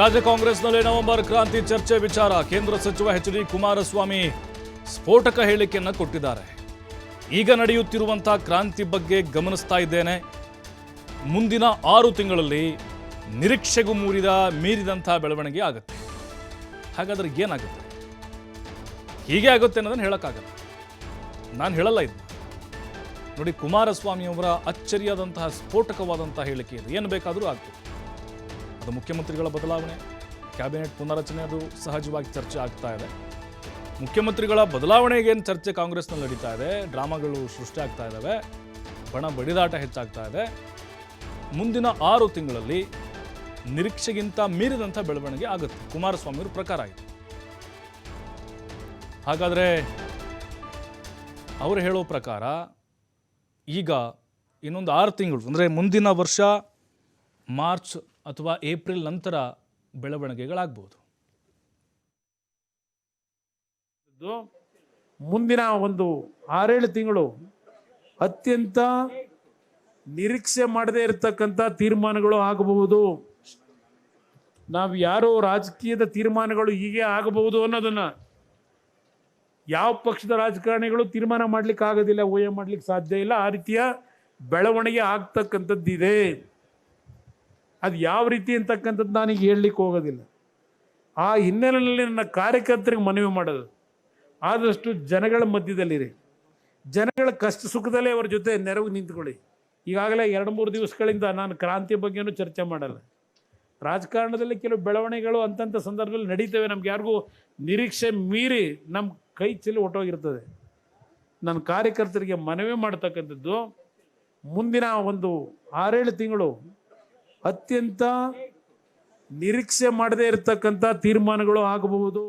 ರಾಜ್ಯ ಕಾಂಗ್ರೆಸ್ನಲ್ಲಿ ನವೆಂಬರ್ ಕ್ರಾಂತಿ ಚರ್ಚೆ ವಿಚಾರ. ಕೇಂದ್ರ ಸಚಿವ ಎಚ್ ಡಿ ಕುಮಾರಸ್ವಾಮಿ ಸ್ಫೋಟಕ ಹೇಳಿಕೆಯನ್ನು ಕೊಟ್ಟಿದ್ದಾರೆ. ಈಗ ನಡೆಯುತ್ತಿರುವಂತಹ ಕ್ರಾಂತಿ ಬಗ್ಗೆ ಗಮನಿಸ್ತಾ ಇದ್ದೇನೆ. ಮುಂದಿನ ಆರು ತಿಂಗಳಲ್ಲಿ ನಿರೀಕ್ಷೆಗೂ ಮೂರಿದ ಮೀರಿದಂತಹ ಬೆಳವಣಿಗೆ ಆಗುತ್ತೆ. ಹಾಗಾದ್ರೆ ಏನಾಗುತ್ತೆ? ಹೀಗೆ ಆಗುತ್ತೆ ಅನ್ನೋದನ್ನು ಹೇಳೋಕ್ಕಾಗಲ್ಲ. ನಾನು ಹೇಳಲ್ಲ ಇದು ನೋಡಿ ಕುಮಾರಸ್ವಾಮಿಯವರ ಅಚ್ಚರಿಯಾದಂತಹ, ಸ್ಫೋಟಕವಾದಂತಹ ಹೇಳಿಕೆ ಇದು. ಏನು ಬೇಕಾದರೂ ಆಗ್ತದೆ ಅದು ಮುಖ್ಯಮಂತ್ರಿಗಳ ಬದಲಾವಣೆ. ಕ್ಯಾಬಿನೆಟ್ ಪುನರಚನೆ ಅದು ಸಹಜವಾಗಿ ಚರ್ಚೆ ಆಗ್ತಾ ಇದೆ. ಮುಖ್ಯಮಂತ್ರಿಗಳ ಬದಲಾವಣೆಗೇನು ಚರ್ಚೆ ಕಾಂಗ್ರೆಸ್ನಲ್ಲಿ ನಡೀತಾ ಇದೆ? ಡ್ರಾಮಾಗಳು ಸೃಷ್ಟಿ ಆಗ್ತಾ ಇದ್ದಾವೆ ಬಣ ಬಡಿದಾಟ ಹೆಚ್ಚಾಗ್ತಾ ಇದೆ. ಮುಂದಿನ ಆರು ತಿಂಗಳಲ್ಲಿ ನಿರೀಕ್ಷೆಗಿಂತ ಮೀರಿದಂಥ ಬೆಳವಣಿಗೆ ಆಗುತ್ತೆ. ಕುಮಾರಸ್ವಾಮಿ ಅವ್ರ ಪ್ರಕಾರ ಆಯಿತು ಹಾಗಾದರೆ ಅವರು ಹೇಳೋ ಪ್ರಕಾರ ಈಗ ಇನ್ನೊಂದು ಆರು ತಿಂಗಳು, ಅಂದರೆ ಮುಂದಿನ ವರ್ಷ ಮಾರ್ಚ್ ಅಥವಾ ಏಪ್ರಿಲ್ ನಂತರ ಬೆಳವಣಿಗೆಗಳಾಗಬಹುದು ಮುಂದಿನ ಒಂದು ಆರೇಳು ತಿಂಗಳು ಅತ್ಯಂತ ನಿರೀಕ್ಷೆ ಮಾಡದೇ ಇರತಕ್ಕಂಥ ತೀರ್ಮಾನಗಳು ಆಗಬಹುದು. ನಾವು ಯಾರು ರಾಜಕೀಯದ ತೀರ್ಮಾನಗಳು ಹೀಗೆ ಆಗಬಹುದು ಅನ್ನೋದನ್ನ ಯಾವ ಪಕ್ಷದ ರಾಜಕಾರಣಿಗಳು ತೀರ್ಮಾನ ಮಾಡ್ಲಿಕ್ಕೆ ಆಗೋದಿಲ್ಲ ಊಹೆ ಮಾಡ್ಲಿಕ್ಕೆ ಸಾಧ್ಯ ಇಲ್ಲ. ಆ ರೀತಿಯ ಬೆಳವಣಿಗೆ ಆಗ್ತಕ್ಕಂಥದ್ದಿದೆ. ಅದು ಯಾವ ರೀತಿ ಅಂತಕ್ಕಂಥದ್ದು ನನಗೆ ಹೇಳಲಿಕ್ಕೆ ಹೋಗೋದಿಲ್ಲ. ಆ ಹಿನ್ನೆಲೆಯಲ್ಲಿ ನನ್ನ ಕಾರ್ಯಕರ್ತರಿಗೆ ಮನವಿ ಮಾಡೋದು. ಆದಷ್ಟು ಜನಗಳ ಮಧ್ಯದಲ್ಲಿರಿ. ಜನಗಳ ಕಷ್ಟ ಸುಖದಲ್ಲೇ ಅವರ ಜೊತೆ ನೆರವು ನಿಂತ್ಕೊಳ್ಳಿ. ಈಗಾಗಲೇ ಎರಡು ಮೂರು ದಿವಸಗಳಿಂದ ನಾನು ಕ್ರಾಂತಿ ಬಗ್ಗೆನೂ ಚರ್ಚೆ ಮಾಡಲ್ಲ. ರಾಜಕಾರಣದಲ್ಲಿ ಕೆಲವು ಬೆಳವಣಿಗೆಗಳು ಅಂತಂಥ ಸಂದರ್ಭದಲ್ಲಿ ನಡೀತವೆ. ನಮ್ಗೆ ಯಾರಿಗೂ ನಿರೀಕ್ಷೆ ಮೀರಿ ನಮ್ಮ ಕೈ ಚೆಲ್ಲಿ ಹೊಟ್ಟೋಗಿರ್ತದೆ. ನನ್ನ ಕಾರ್ಯಕರ್ತರಿಗೆ ಮನವಿ ಮಾಡ್ತಕ್ಕಂಥದ್ದು ಮುಂದಿನ ಒಂದು ಆರೇಳು ತಿಂಗಳು ಅತ್ಯಂತ ನಿರೀಕ್ಷೆ ಮಾಡದೇ ಇರತಕ್ಕಂಥ ತೀರ್ಮಾನಗಳು ಆಗಬಹುದು.